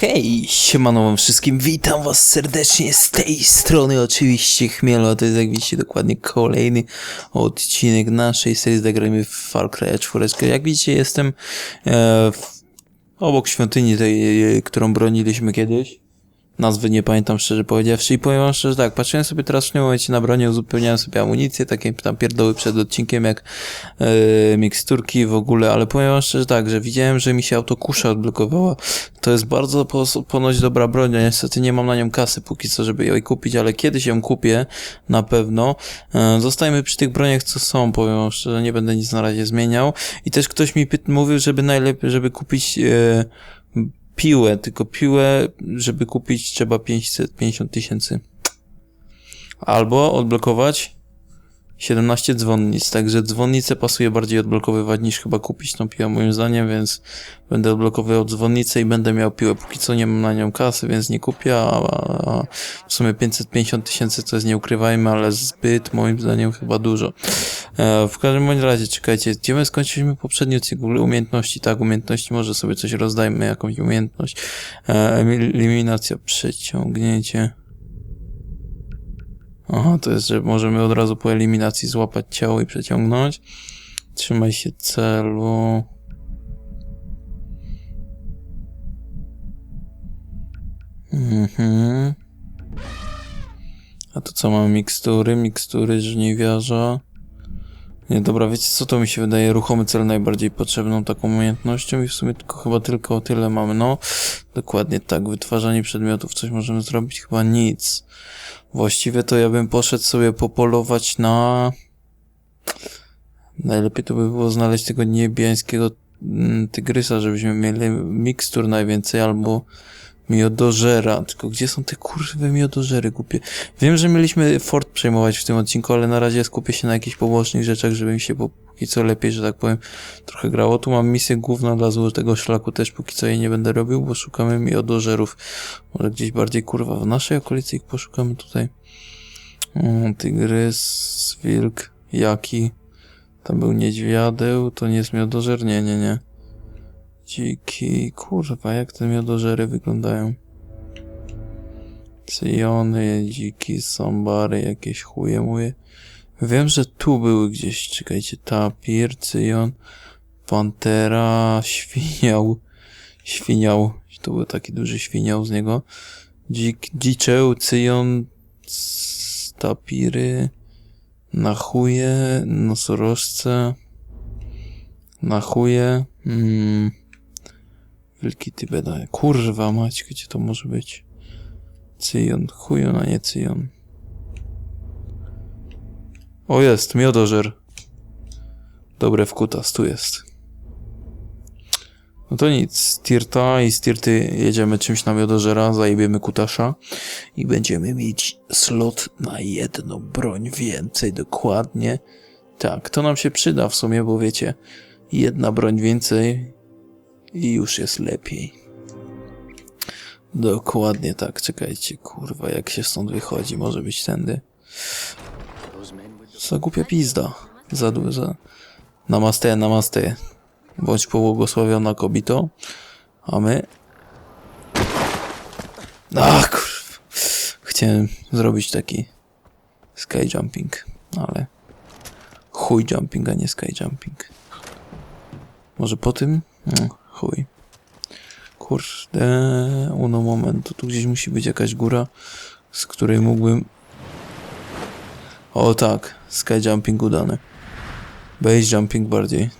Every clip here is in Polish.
Okej, siemano wam wszystkim, witam was serdecznie z tej strony oczywiście Chmielo, to jest jak widzicie dokładnie kolejny odcinek naszej serii zagrajmy w Far Cry 4. Jak widzicie jestem e, obok świątyni tej, którą broniliśmy kiedyś. Nazwy nie pamiętam szczerze powiedziawszy i powiem wam szczerze tak, patrzyłem sobie teraz w tym momencie na bronię, uzupełniałem sobie amunicję, takie tam pierdoły przed odcinkiem jak e, miksturki w ogóle, ale powiem wam szczerze tak, że widziałem, że mi się autokusza odblokowała. To jest bardzo pos- ponoć dobra broń, ja niestety nie mam na nią kasy póki co, żeby ją kupić, ale kiedyś ją kupię, na pewno. E, zostajemy przy tych broniach, co są, powiem wam szczerze, nie będę nic na razie zmieniał. I też ktoś mi pyt- mówił, żeby najlepiej, żeby kupić e, piłę, tylko piłę, żeby kupić trzeba 550 tysięcy. Albo odblokować 17 dzwonnic, także dzwonnicę pasuje bardziej odblokowywać niż chyba kupić tą piłę moim zdaniem, więc będę odblokowywał dzwonnicę i będę miał piłę. Póki co nie mam na nią kasy, więc nie kupię, a, a w sumie 550 tysięcy to jest nie ukrywajmy, ale zbyt moim zdaniem chyba dużo. E, w każdym bądź razie, czekajcie, gdzie my skończyliśmy poprzedni odcinek? Umiejętności, tak, umiejętności, może sobie coś rozdajmy, jakąś umiejętność. E, eliminacja, przeciągnięcie. Aha, to jest, że możemy od razu po eliminacji złapać ciało i przeciągnąć. Trzymaj się celu. Mhm. A tu co mamy? Mikstury, mikstury żniwiarza. Nie, dobra, wiecie co to mi się wydaje? Ruchomy cel najbardziej potrzebną taką umiejętnością i w sumie tylko chyba tylko o tyle mamy. No, dokładnie tak. Wytwarzanie przedmiotów. Coś możemy zrobić? Chyba nic. Właściwie to ja bym poszedł sobie popolować na... Najlepiej to by było znaleźć tego niebiańskiego mm, tygrysa, żebyśmy mieli mikstur najwięcej, albo miodożera. Tylko gdzie są te kurwe miodożery głupie? Wiem, że mieliśmy fort przejmować w tym odcinku, ale na razie skupię się na jakichś pobocznych rzeczach, żeby mi się póki co lepiej, że tak powiem, trochę grało. Tu mam misję główną dla złotego szlaku, też póki co jej nie będę robił, bo szukamy miodożerów. Może gdzieś bardziej kurwa w naszej okolicy ich poszukamy tutaj. Tygrys, wilk, jaki. Tam był niedźwiadeł, to nie jest miodożer? Nie, nie, nie. Dziki, kurwa, jak te miodożery wyglądają? Cyjony, dziki, sombary, jakieś chuje muje. Wiem, że tu były gdzieś, czekajcie, tapir, cyjon, pantera, świniał, świniał, to był taki duży świniał z niego. Dzik, dziczeł, cyjon, tapiry, na chuje, nosorożce, na chuje, mm, wielki Tybeta. Kurwa mać, gdzie to może być? Cyjon, chujon, a nie cyjon. O jest, miodożer. Dobre w kutas, tu jest. No to nic, z Tirta i z Tirty jedziemy czymś na miodożera, zajebiemy kutasza i będziemy mieć slot na jedną broń więcej, dokładnie. Tak, to nam się przyda w sumie, bo wiecie, jedna broń więcej i już jest lepiej. Dokładnie tak, czekajcie, kurwa, jak się stąd wychodzi, może być tędy. Za głupia pizda. Za duża. Namaste, namaste. Bądź pobłogosławiona kobito. A my... Ach, kurwa. Chciałem zrobić taki sky jumping, ale chuj jumping, a nie sky jumping. Może po tym? No, chuj. Kurde, uno momentu. Tu gdzieś musi być jakaś góra, z której mógłbym... O tak, sky jumping udany. Base jumping bardziej.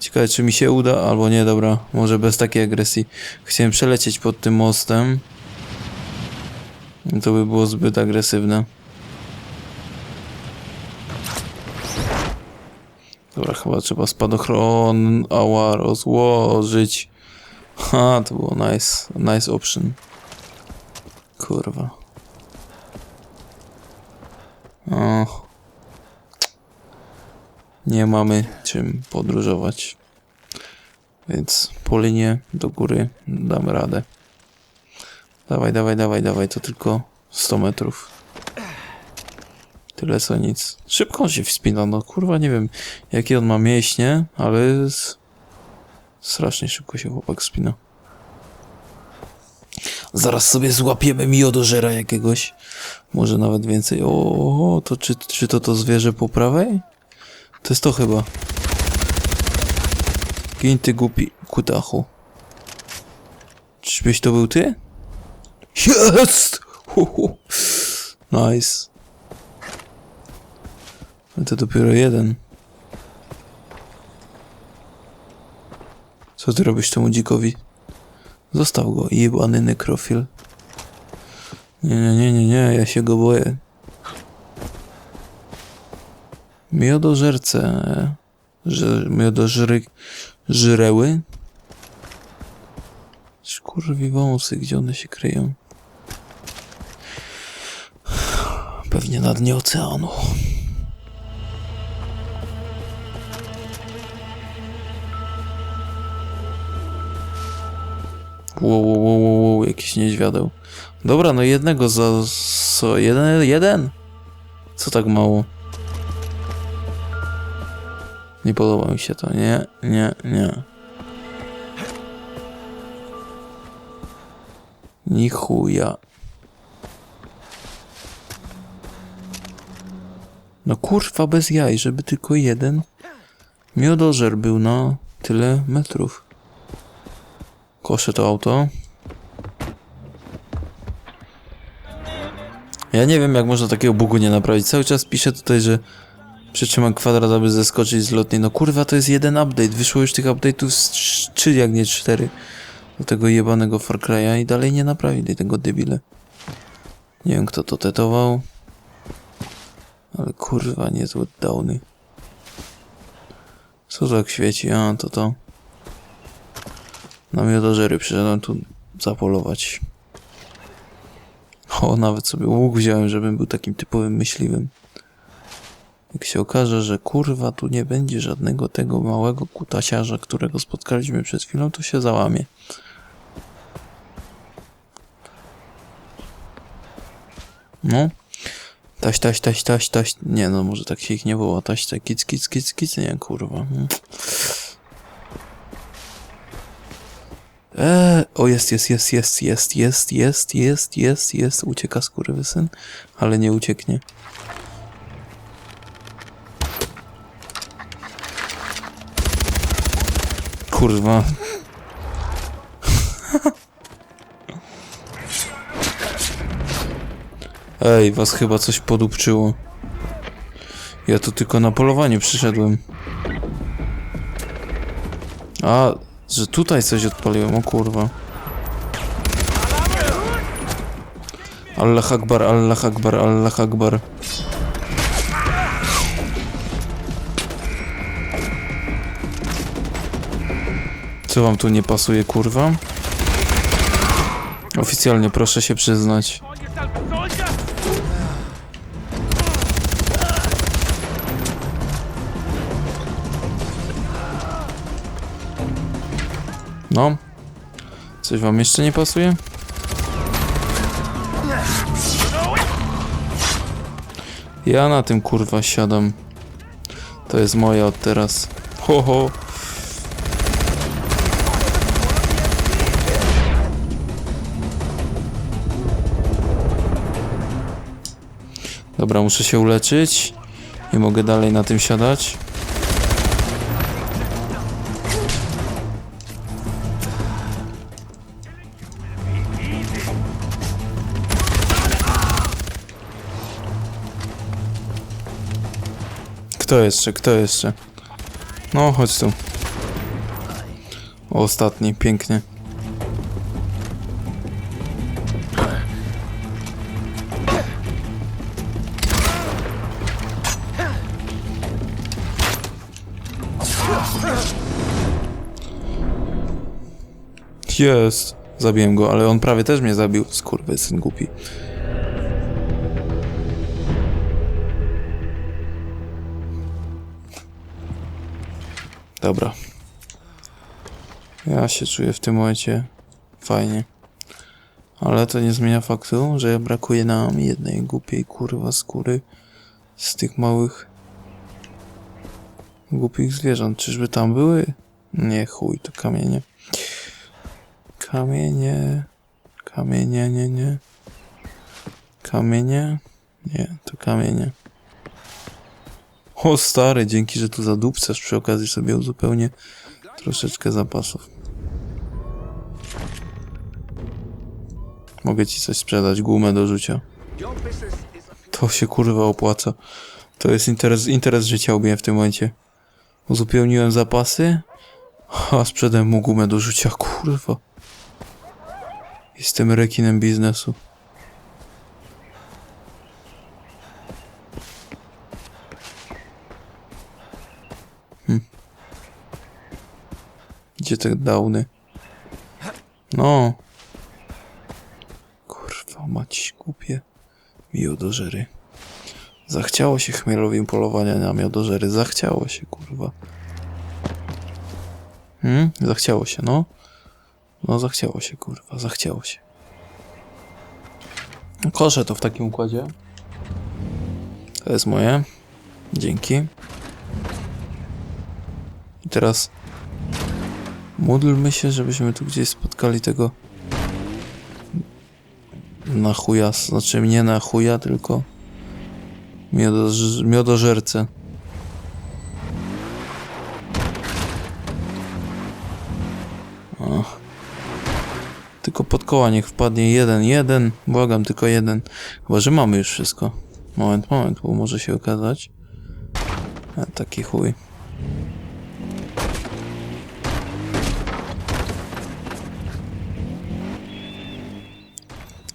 Ciekawe, czy mi się uda, albo nie, dobra. Może bez takiej agresji. Chciałem przelecieć pod tym mostem. To by było zbyt agresywne. Dobra, chyba trzeba spadochron ała rozłożyć. Ha, to było nice. Nice option. Kurwa. Nie mamy czym podróżować. Więc po linie do góry damy radę. Dawaj, dawaj, dawaj, dawaj, to tylko 100 metrów. Tyle co nic. Szybko on się wspina, no kurwa, nie wiem jakie on ma mięśnie, ale strasznie szybko się chłopak wspina. Zaraz sobie złapiemy miodożera jakiegoś. Może nawet więcej. O, to czy, czy to to zwierzę po prawej? To jest to chyba. Gin ty głupi kutachu. Czyżbyś to był ty? Jest! Nice. Ale to dopiero jeden. Co ty robisz temu dzikowi? Zostaw go, jebany nekrofil. Nie, nie, nie, nie, nie, ja się go boję. Miodożerce. Że, miodożry... Żyreły? Kurwi wąsy, gdzie one się kryją? Pewnie na dnie oceanu. Wow, wow, wow, wow, jakiś niedźwiadeł. Dobra, no jednego za... Co? Jeden? Jeden? Co tak mało? Nie podoba mi się to. Nie, nie, nie. Ni chuja. No kurwa bez jaj, żeby tylko jeden miodożer był na tyle metrów. Koszę to auto. Ja nie wiem jak można takiego bugu nie naprawić. Cały czas piszę tutaj, że przytrzymam kwadrat, aby zeskoczyć z lotniej. No kurwa, to jest jeden update. Wyszło już tych update'ów z trz- trzy, jak nie cztery. Do tego jebanego Far Cry'a i dalej nie naprawili tego debile. Nie wiem kto to tetował. Ale kurwa, niezłe downy. Co to jak świeci? A, to to. Na miodożery przyszedłem tu zapolować. O, nawet sobie łuk wziąłem, żebym był takim typowym myśliwym. Jak się okaże, że kurwa tu nie będzie żadnego tego małego kutasiarza, którego spotkaliśmy przed chwilą, to się załamie. No. Taś, taś, taś, taś, taś. Nie no, może tak się ich nie woła. Taś, taś, kic, kic, kic, kic. Nie, kurwa. Hmm. Eee, o jest, jest, jest, jest, jest, jest, jest, jest, jest, jest. Ucieka skurwysyn, ale nie ucieknie. Kurwa. Ej, was chyba coś podupczyło. Ja tu tylko na polowanie przyszedłem. A, że tutaj coś odpaliłem, o kurwa. Allah Akbar, Allah Akbar, Allah Akbar. Co wam tu nie pasuje, kurwa? Oficjalnie proszę się przyznać. No. Coś wam jeszcze nie pasuje? Ja na tym kurwa siadam. To jest moja od teraz. Ho ho. Dobra, muszę się uleczyć. Nie mogę dalej na tym siadać. Kto jeszcze? Kto jeszcze? No, chodź tu. Ostatni, pięknie. Jest. Zabiłem go, ale on prawie też mnie zabił. Skurwysyn głupi. Dobra. Ja się czuję w tym momencie fajnie. Ale to nie zmienia faktu, że brakuje nam jednej głupiej kurwa skóry z tych małych głupich zwierząt. Czyżby tam były? Nie chuj, to kamienie. Kamienie. Kamienie, nie, nie. Kamienie? Nie, to kamienie. O stary, dzięki, że tu zadupcasz przy okazji sobie uzupełnię troszeczkę zapasów. Mogę ci coś sprzedać, gumę do rzucia. To się kurwa opłaca. To jest interes, interes życia u mnie w tym momencie. Uzupełniłem zapasy, a sprzedałem mu gumę do rzucia, kurwa. Jestem rekinem biznesu. Gdzie te downy? No. Kurwa mać, głupie. Miodożery. Zachciało się chmielowi polowania na miodożery. Zachciało się, kurwa. Hmm? Zachciało się, no. No, zachciało się, kurwa. Zachciało się. Koszę to w takim układzie. To jest moje. Dzięki. I teraz módlmy się, żebyśmy tu gdzieś spotkali tego na chuja, znaczy nie na chuja, tylko miodoż, miodożercę. O. Tylko pod koła niech wpadnie jeden, jeden, błagam, tylko jeden. Chyba, że mamy już wszystko. Moment, moment, bo może się okazać. A, taki chuj.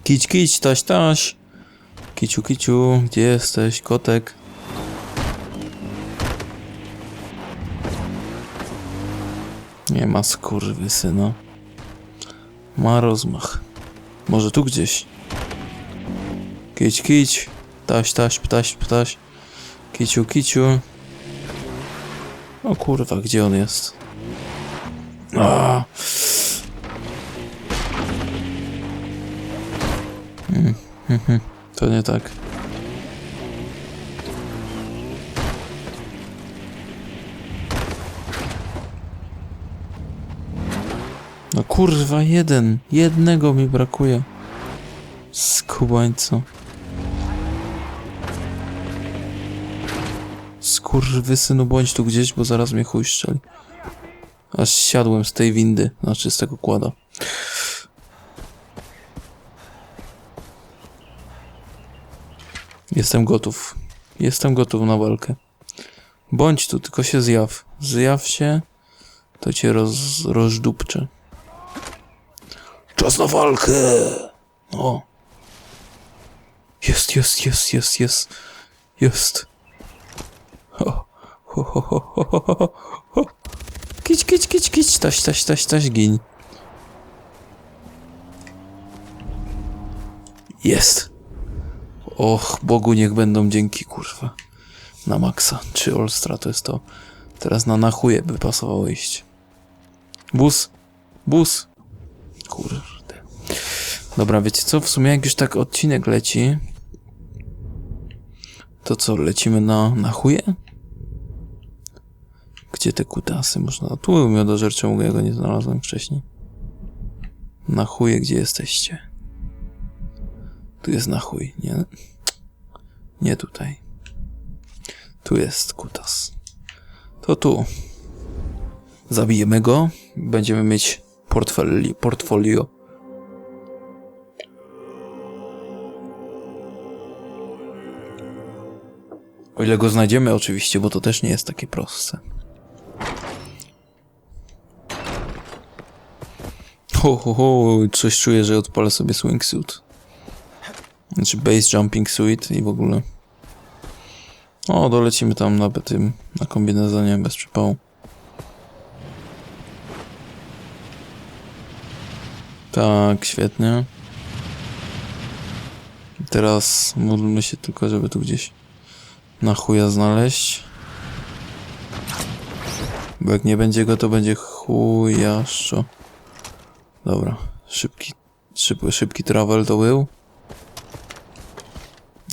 Kić, kić, taś, taś. Kiciu, kiciu, gdzie jesteś, kotek? Nie ma skurwysyna. Ma rozmach. Może tu gdzieś. Kić, kić. Taś, taś, ptaś, ptaś. Kiciu, kiciu. O kurwa, gdzie on jest? A. To nie tak. No kurwa, jeden. Jednego mi brakuje. Skubańco. Skurwysynu, bądź tu gdzieś, bo zaraz mnie chuj strzeli. Aż siadłem z tej windy, znaczy z tego kłada. Jestem gotów. Jestem gotów na walkę. Bądź tu, tylko się zjaw. Zjaw się, to cię roz, rozdupczę. Czas na walkę! O. Jest, jest, jest, jest, jest. Jest. Ho, ho, ho, ho, ho, ho, ho. Kić, kić, kić, kić, taś, taś, taś, taś, gin. Jest. Och, Bogu niech będą dzięki, kurwa. Na maksa. Czy Olstra to jest to. Teraz na nachuje by pasowało iść. Bus. Bus. Kurde. Dobra, wiecie co? W sumie jak już tak odcinek leci, to co, lecimy na, na chuje? Gdzie te kutasy można? Tu miodożerczą, ja go nie znalazłem wcześniej. Na chuje, gdzie jesteście? Tu jest na chuj, nie? Nie tutaj. Tu jest kutas. To tu. Zabijemy go. Będziemy mieć portfeli, portfolio. O ile go znajdziemy oczywiście, bo to też nie jest takie proste. Ho, ho, ho, coś czuję, że odpalę sobie swingsuit. Znaczy base jumping suit i w ogóle. O, dolecimy tam na tym, na kombinezonie bez przypału. Tak, świetnie. Teraz módlmy się tylko, żeby tu gdzieś na chuja znaleźć. Bo jak nie będzie go, to będzie chujaszczo. Dobra, szybki, Szybki, szybki travel to był.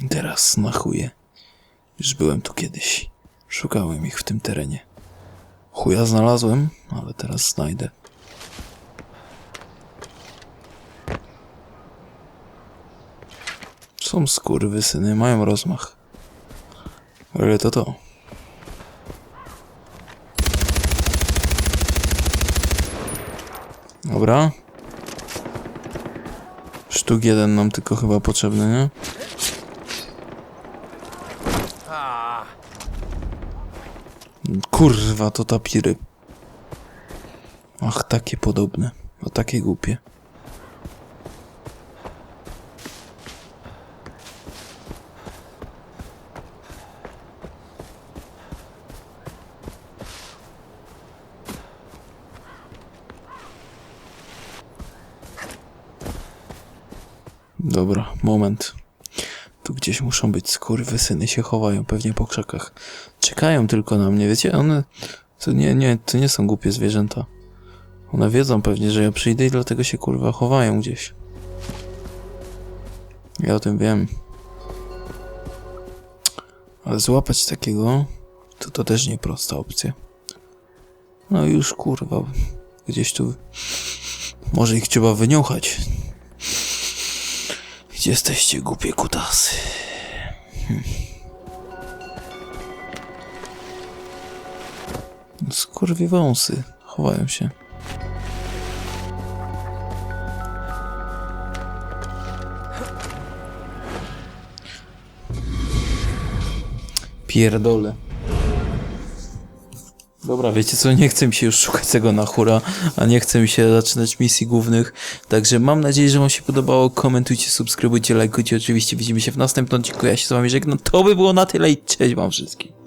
Teraz na chuje. Już byłem tu kiedyś. Szukałem ich w tym terenie. Chuja znalazłem, ale teraz znajdę. Są skurwysyny, mają rozmach. Ale to to. Dobra. Sztuk jeden nam tylko chyba potrzebny, nie? Kurwa, to tapiry. Ach, takie podobne. A takie głupie. Dobra, moment. Tu gdzieś muszą być skurwysyny, się chowają pewnie po krzakach. Czekają tylko na mnie, wiecie? One... To nie, nie, to nie są głupie zwierzęta. One wiedzą pewnie, że ja przyjdę i dlatego się kurwa chowają gdzieś. Ja o tym wiem. Ale złapać takiego, to to też nieprosta opcja. No już kurwa, gdzieś tu... Może ich trzeba wyniuchać. Gdzie jesteście, głupie kutasy? Hm. Skurwi wąsy. Chowają się. Pierdolę. Dobra, wiecie co, nie chcę mi się już szukać tego na hura, a nie chcę mi się zaczynać misji głównych, także mam nadzieję, że wam się podobało, komentujcie, subskrybujcie, lajkujcie, oczywiście widzimy się w następnym odcinku, ja się z wami żegnam, to by było na tyle i cześć wam wszystkim.